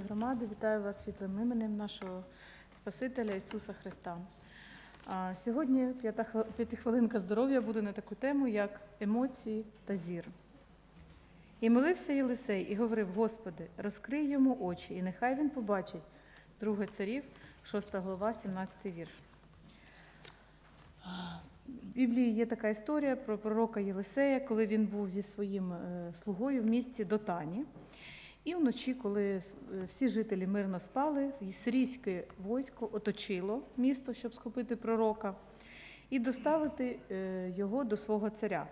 нашої громади. Вітаю вас світлим іменем нашого Спасителя Ісуса Христа. Сьогодні п'ятихвилинка здоров'я буде на таку тему, як емоції та зір. І молився Єлисей і говорив: Господи, розкрий йому очі, і нехай він побачить. Друге царів, 6 глава, 17 вірш. В Біблії є така історія про пророка Єлисея, коли він був зі своїм е, слугою в місті Дотані. І вночі, коли е, всі жителі мирно спали, сирійське військо оточило місто, щоб схопити пророка, і доставити е, його до свого царя.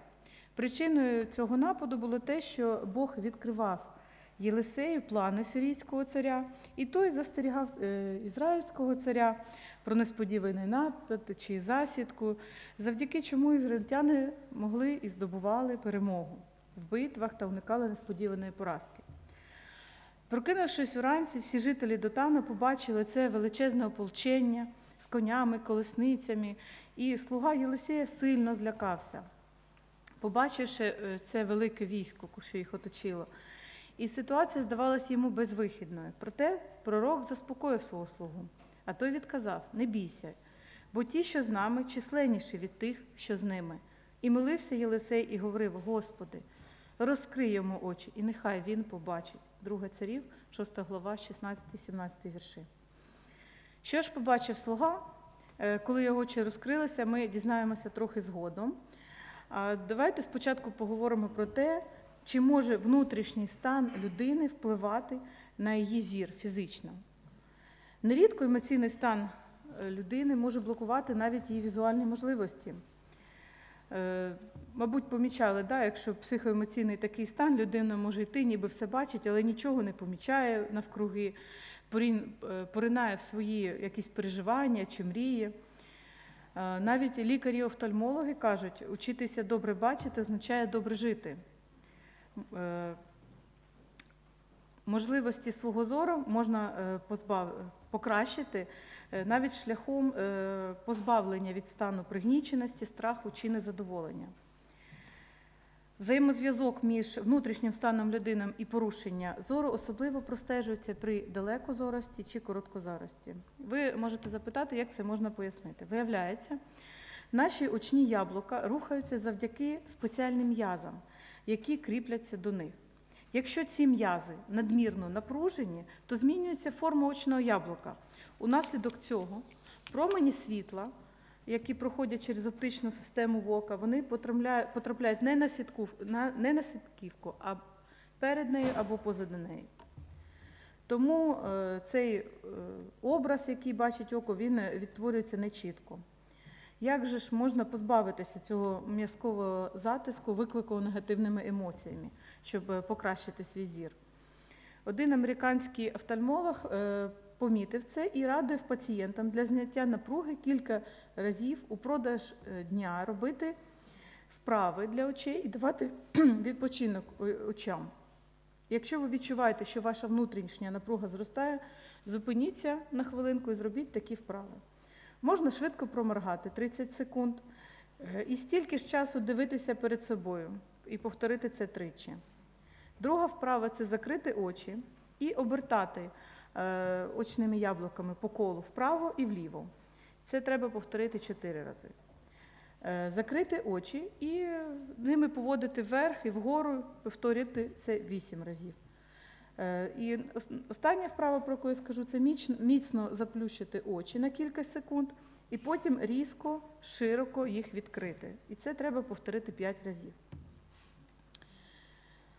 Причиною цього нападу було те, що Бог відкривав Єлисею плани сирійського царя, і той застерігав е, ізраїльського царя про несподіваний напад чи засідку, завдяки чому ізраїльтяни могли і здобували перемогу в битвах та уникали несподіваної поразки. Прокинувшись уранці, всі жителі Дотану побачили це величезне ополчення з конями, колесницями, і слуга Єлисея сильно злякався, побачивши е, це велике військо, що їх оточило. І ситуація здавалася йому безвихідною. Проте пророк заспокоїв свого слугу. А той відказав: Не бійся, бо ті, що з нами, численніші від тих, що з ними. І молився Єлисей і говорив: Господи, розкрий йому очі, і нехай він побачить. Друге царів, 6 глава, 16-17 вірші. Що ж побачив слуга? Е, Коли його очі розкрилися, ми дізнаємося трохи згодом. Давайте спочатку поговоримо про те, чи може внутрішній стан людини впливати на її зір фізично. Нерідко емоційний стан е, людини може блокувати навіть її візуальні можливості. Е, Мабуть, помічали, да, якщо психоемоційний такий стан, людина може йти, ніби все бачить, але нічого не помічає навкруги, е, поринає в свої якісь переживання чи мрії. Е, Навіть лікарі-офтальмологи кажуть, учитися добре бачити означає добре жити. Можливості свого зору можна покращити навіть шляхом е, позбавлення від стану пригніченості, страху чи незадоволення. Взаємозв'язок між внутрішнім станом людини і порушення зору особливо простежується при далекозорості чи короткозорості. Ви можете запитати, як це можна пояснити. Виявляється, наші очні яблука рухаються завдяки спеціальним м'язам, які кріпляться до них. Якщо ці м'язи надмірно напружені, то змінюється форма очного яблука. Унаслідок цього промені світла, які проходять через оптичну систему вока, вони потрапляють, не на, сітку, не на сітківку, а перед нею або позаду неї. Тому е, цей е, образ, який бачить око, він е, відтворюється нечітко. Як же ж можна позбавитися цього м'язкового затиску, викликаного негативними емоціями, щоб покращити свій зір? Один американський офтальмолог помітив це і радив пацієнтам для зняття напруги кілька разів упродовж е, дня робити вправи для очей і давати відпочинок очам. Якщо ви відчуваєте, що ваша внутрішня напруга зростає, зупиніться на хвилинку і зробіть такі вправи. Можна швидко проморгати 30 секунд е, і стільки ж часу дивитися перед собою і повторити це тричі. Друга вправа це закрити очі і обертати е, очними яблуками по колу вправо і вліво. Це треба повторити 4 рази. Е, Закрити очі і ними поводити вверх і вгору, повторити це 8 разів. Е, І ос- остання вправа, про яку я скажу, це міцно заплющити очі на кілька секунд, і потім різко, широко їх відкрити. І це треба повторити 5 разів.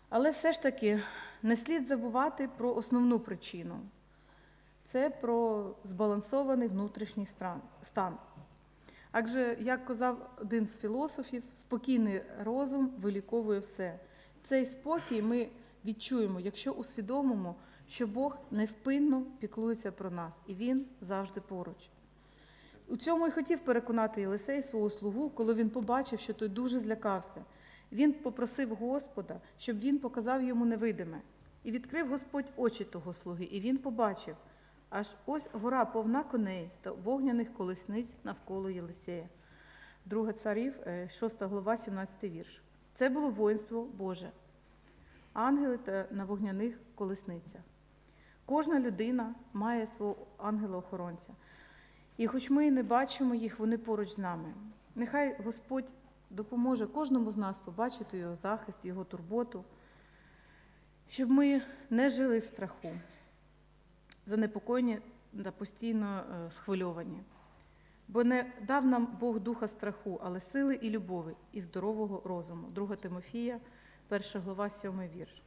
Але все ж таки не слід забувати про основну причину. Це про збалансований внутрішній стан. Адже, як казав один з філософів, спокійний розум виліковує все. Цей спокій ми відчуємо, якщо усвідомимо, що Бог невпинно піклується про нас, і Він завжди поруч. У цьому і хотів переконати Єлисей свого слугу, коли він побачив, що той дуже злякався. Він попросив Господа, щоб він показав йому невидиме. І відкрив Господь очі того слуги, і він побачив, аж ось гора повна коней та вогняних колесниць навколо Єлисея. Друга царів, е, 6 глава, 17 вірш. Це було воїнство Боже, ангели та на вогняних колесницях. Кожна людина має свого ангела-охоронця. І хоч ми і не бачимо їх, вони поруч з нами. Нехай Господь допоможе кожному з нас побачити його захист, його турботу, щоб ми не жили в страху, занепокоєні та постійно е, схвильовані. Бо не дав нам Бог духа страху, але сили і любові, і здорового розуму. 2 Тимофія, 1 глава, 7 вірш.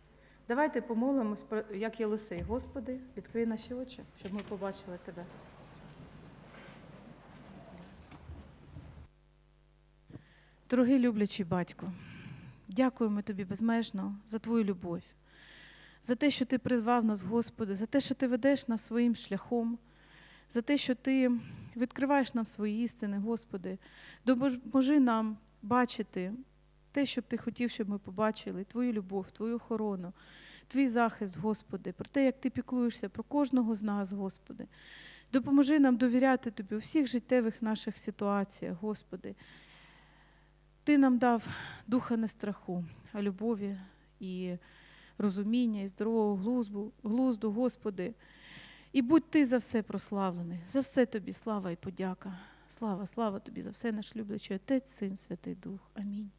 Давайте помолимось, як Єлисей. Господи, відкрий наші очі, щоб ми побачили Тебе. Дорогий люблячий батько, дякуємо тобі безмежно за твою любов, за те, що ти призвав нас, Господи, за те, що ти ведеш нас своїм шляхом, за те, що ти відкриваєш нам свої істини, Господи. Допоможи нам бачити те, що б ти хотів, щоб ми побачили, Твою любов, Твою охорону, Твій захист, Господи, про те, як ти піклуєшся про кожного з нас, Господи. Допоможи нам довіряти Тобі у всіх життєвих наших ситуаціях, Господи. Ти нам дав духа не страху, а любові і розуміння, і здорового глузду, глузду, Господи. І будь ти за все прославлений, за все тобі слава і подяка. Слава, слава тобі за все, наш люблячий Отець, Син, Святий Дух. Амінь.